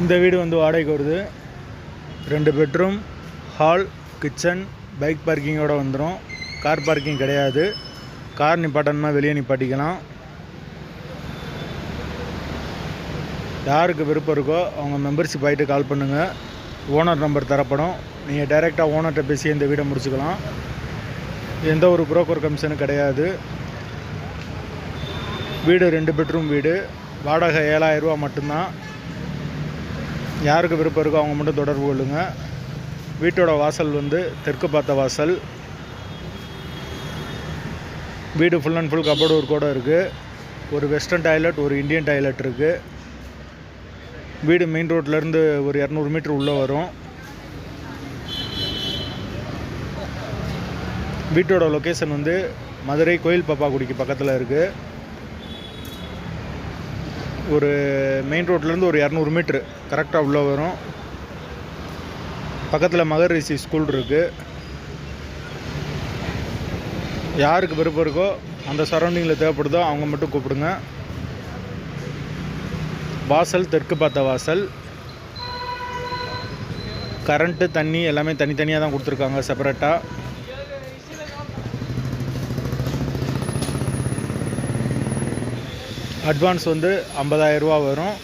இந்த வீடு வந்து வாடகைக்கு வருது. ரெண்டு பெட்ரூம் ஹால் கிச்சன் பைக் பார்க்கிங்கோடு வந்துடும் கார் பார்க்கிங் கிடையாது. கார் நிப்பாட்டணுமா வெளியே நிப்பாட்டிக்கலாம். யாருக்கு விருப்பம் இருக்கோ அவங்க மெம்பர்ஷிப் ஆகிட்டு கால் பண்ணுங்கள் ஓனர் நம்பர் தரப்படும். நீங்கள் டைரெக்டாக ஓனர்கிட்ட பேசி இந்த வீடை முடிச்சுக்கலாம். எந்த ஒரு புரோக்கர் கமிஷனும் கிடையாது. வீடு ரெண்டு பெட்ரூம் வீடு. வாடகை ஏழாயிரரூவா மட்டும்தான். யாருக்கு விருப்பம் இருக்கோ அவங்க மட்டும் தொடர்பு கொள்ளுங்கள் வீட்டோட வாசல் வந்து தெற்கு பார்த்த வாசல். வீடு ஃபுல் அண்ட் ஃபுல் கபோர்டு ஒர்க்கோடு இருக்குது ஒரு வெஸ்டர்ன் டாய்லெட் ஒரு இந்தியன் டாய்லெட் இருக்குது வீடு மெயின் ரோட்லேருந்து ஒரு இரநூறு மீட்ரு உள்ளே வரும். வீட்டோட லொக்கேஷன் வந்து மதுரை கோயில் பாப்பாக்குடிக்கு பக்கத்தில் இருக்குது ஒரு மெயின் ரோட்லேருந்து ஒரு இரநூறு மீட்ரு கரெக்டாக உள்ளே வரும். பக்கத்தில் மகரிஷி ஸ்கூல் இருக்குது யாருக்கு விருப்பம் இருக்கோ அந்த சரௌண்டிங்கில் தேவைப்படுதோ அவங்க மட்டும் கூப்பிடுங்க. வாசல் தெற்கு பார்த்த வாசல். கரண்ட்டு தண்ணி எல்லாமே தனித்தனியாக தான் கொடுத்துருக்காங்க செப்பரேட்டாக அட்வான்ஸ் வந்து 50000 ரூபா வரும்.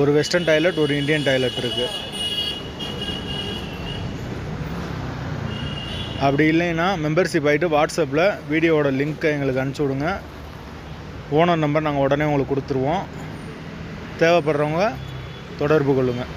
ஒரு வெஸ்டர்ன் டாய்லெட் ஒரு இந்தியன் டாய்லெட் இருக்குது அப்படி இல்லைன்னா மெம்பர்ஷிப் ஆகிட்டு வாட்ஸ்அப்பில் வீடியோவோட லிங்க்கை எங்களுக்கு அனுப்பிச்சி விடுங்க. ஓனர் நம்பர் நாங்கள் உடனே உங்களுக்கு கொடுத்துருவோம். தேவைப்படுறவங்க தொடர்பு கொள்ளுங்கள்